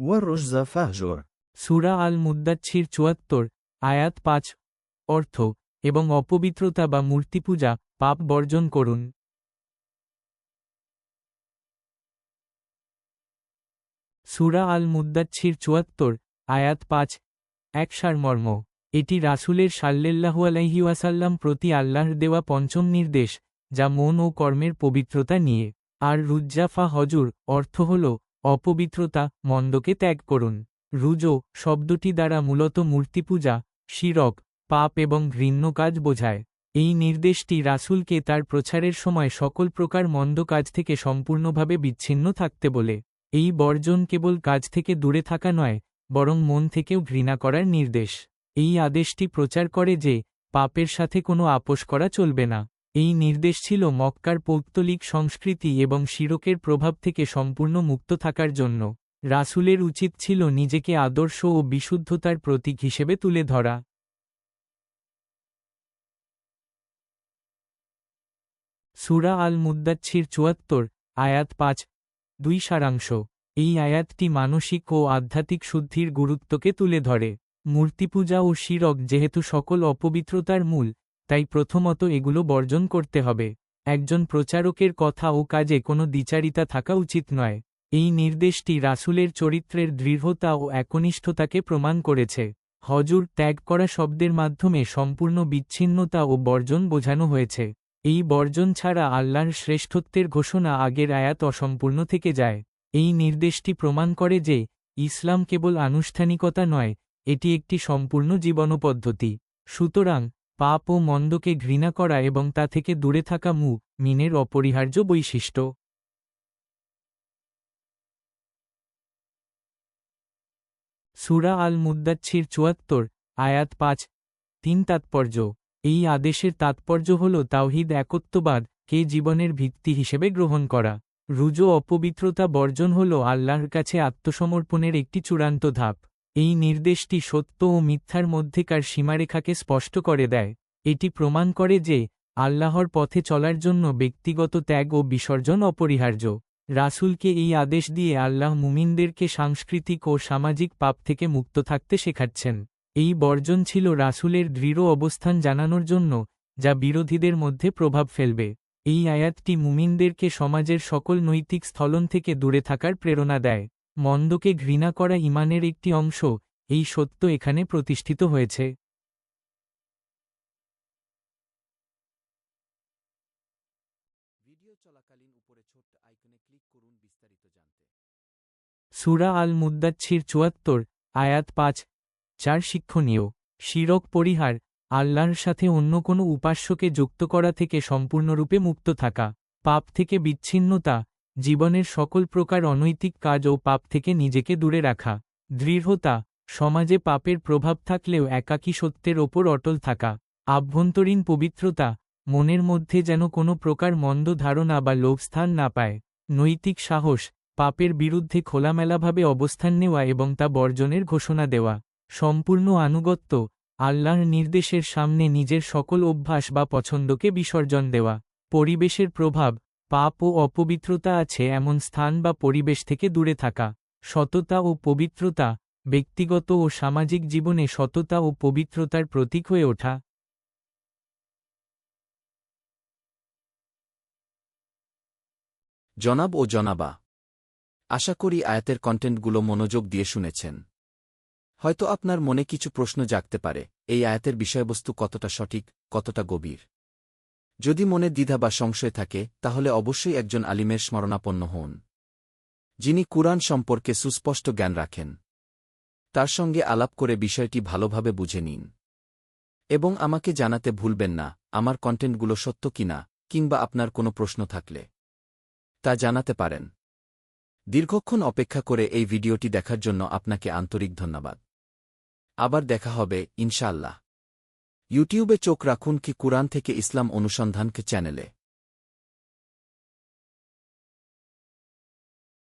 والرجز فاهجر সুরা আল মুদ্দাচ্ছির চুয়াত্তর আয়াত পাঁচ অর্থ এবং অপবিত্রতা বা মূর্তিপূজা পাপ বর্জন করুন সুরা আল মুদ্দাচ্ছির চুয়াত্তর আয়াত পাঁচ এক সারমর্ম এটি রাসূলের সাল্লেল্লাহু আলাইহি ওয়াসাল্লাম প্রতি আল্লাহর দেওয়া পঞ্চম নির্দেশ যা মন ও কর্মের পবিত্রতা নিয়ে আর রুজ্জাফা হজুর অর্থ হল অপবিত্রতা মন্দকে ত্যাগ করুন। রুজো শব্দটি দ্বারা মূলত মূর্তিপূজা, শিরক, পাপ এবং ঘৃণ্য কাজ বোঝায়। এই নির্দেশটি রাসূলকে তার প্রচারের সময় সকল প্রকার মন্দ কাজ থেকে সম্পূর্ণভাবে বিচ্ছিন্ন থাকতে বলে। এই বর্জন কেবল কাজ থেকে দূরে থাকা নয়, বরং মন থেকেও ঘৃণা করার নির্দেশ। এই আদেশটি প্রচার করে যে, পাপের সাথে কোনো আপোষ করা চলবে না। এই নির্দেশ ছিল মক্কার পৌত্তলিক সংস্কৃতি এবং শিরকের প্রভাব থেকে সম্পূর্ণ মুক্ত থাকার জন্য। রাসূলের উচিত ছিল নিজেকে আদর্শ ও বিশুদ্ধতার প্রতীক হিসেবে তুলে ধরা। সুরা আল মুদ্দাচ্ছির চুয়াত্তর, আয়াত পাঁচ, দুই সারাংশ। এই আয়াতটি মানসিক ও আধ্যাত্মিক শুদ্ধির গুরুত্বকে তুলে ধরে। মূর্তিপূজা ও শিরক যেহেতু সকল অপবিত্রতার মূল তাই প্রথমত এগুলো বর্জন করতে হবে। একজন প্রচারকের কথা ও কাজে কোনো দ্বিচারিতা থাকা উচিত নয়। এই নির্দেশটি রাসূলের চরিত্রের দৃঢ়তা ও একনিষ্ঠতাকে প্রমাণ করেছে। হজুর ত্যাগ করা শব্দের মাধ্যমে সম্পূর্ণ বিচ্ছিন্নতা ও বর্জন বোঝানো হয়েছে। এই বর্জন ছাড়া আল্লাহর শ্রেষ্ঠত্বের ঘোষণা আগের আয়াত অসম্পূর্ণ থেকে যায়। এই নির্দেশটি প্রমাণ করে যে, ইসলাম কেবল আনুষ্ঠানিকতা নয়, এটি একটি সম্পূর্ণ জীবনপদ্ধতি। সুতরাং পাপ ও মন্দকে ঘৃণা করা এবং তা থেকে দূরে থাকা মু, মিনের অপরিহার্য বৈশিষ্ট্য। সুরা আল মুদ্দাচ্ছির চুয়াত্তর, আয়াত পাঁচ। তিন তাৎপর্য। এই আদেশের তাৎপর্য হল তাওহিদ, একত্ববাদ, কে জীবনের ভিত্তি হিসেবে গ্রহণ করা। রুজো অপবিত্রতা বর্জন হল আল্লাহর কাছে আত্মসমর্পণের একটি চূড়ান্ত ধাপ। এই নির্দেশটি সত্য ও মিথ্যার মধ্যেকার সীমারেখাকে স্পষ্ট করে দেয়। এটি প্রমাণ করে যে, আল্লাহর পথে চলার জন্য ব্যক্তিগত ত্যাগ ও বিসর্জন অপরিহার্য। রাসূলকে এই আদেশ দিয়ে আল্লাহ মুমিনদেরকে সাংস্কৃতিক ও সামাজিক পাপ থেকে মুক্ত থাকতে শেখাচ্ছেন। এই বর্জন ছিল রাসূলের দৃঢ় অবস্থান জানানোর জন্য, যা বিরোধীদের মধ্যে প্রভাব ফেলবে। এই আয়াতটি মুমিনদেরকে সমাজের সকল নৈতিক স্থলন থেকে দূরে থাকার প্রেরণা দেয়। মন্দকে ঘৃণা করা ইমানের একটি অংশ এই সত্য এখানে প্রতিষ্ঠিত হয়েছে। সুরা আল মুদ্দাচ্ছির চুয়াত্তর আয়াত পাঁচ চার শিক্ষণীয় শিরক পরিহার আল্লাহর সাথে অন্য কোনো উপাস্যকে যুক্ত করা থেকে সম্পূর্ণরূপে মুক্ত থাকা পাপ থেকে বিচ্ছিন্নতা জীবনের সকল প্রকার অনৈতিক কাজ ও পাপ থেকে নিজেকে দূরে রাখা। দৃঢ়তা, সমাজে পাপের প্রভাব থাকলেও একাকী সত্যের ওপর অটল থাকা। আভ্যন্তরীণ পবিত্রতা, মনের মধ্যে যেন কোনো প্রকার মন্দ ধারণা বা লোভস্থান না পায়। নৈতিক সাহস, পাপের বিরুদ্ধে খোলামেলাভাবে অবস্থান নেওয়া এবং তা বর্জনের ঘোষণা দেওয়া। সম্পূর্ণ আনুগত্য, আল্লাহর নির্দেশের সামনে নিজের সকল অভ্যাস বা পছন্দকে বিসর্জন দেওয়া। পরিবেশের প্রভাব পাপ ও অপবিত্রতা আছে এমন স্থান বা পরিবেশ থেকে দূরে থাকা। সততা ও পবিত্রতা ব্যক্তিগত ও সামাজিক জীবনে সততা ও পবিত্রতার প্রতীক হয়ে ওঠা। জনাব ও জনাবা, আশা করি আয়াতের কন্টেন্টগুলো মনোযোগ দিয়ে শুনেছেন। হয়তো আপনার মনে কিছু প্রশ্ন জাগতে পারে, এই আয়াতের বিষয়বস্তু কতটা সঠিক, কতটা গভীর। যদি মনে দ্বিধা বা সংশয় থাকে, তাহলে অবশ্যই একজন আলিমের স্মরণাপন্ন হন। যিনি কুরআন সম্পর্কে সুস্পষ্ট জ্ঞান রাখেন। তার সঙ্গে আলাপ করে বিষয়টি ভালোভাবে বুঝে নিন। এবং আমাকে জানাতে ভুলবেন না, আমার কন্টেন্টগুলো সত্য কিনা কিংবা আপনার কোনো প্রশ্ন থাকলে। তা জানাতে পারেন। দীর্ঘক্ষণ অপেক্ষা করে এই ভিডিওটি দেখার জন্য আপনাকে আন্তরিক ধন্যবাদ। আবার দেখা হবে, ইনশাআল্লাহ। ইউটিউবে চোখ রাখুন কি কুরআন থেকে ইসলাম অনুসন্ধানকে চ্যানেলে।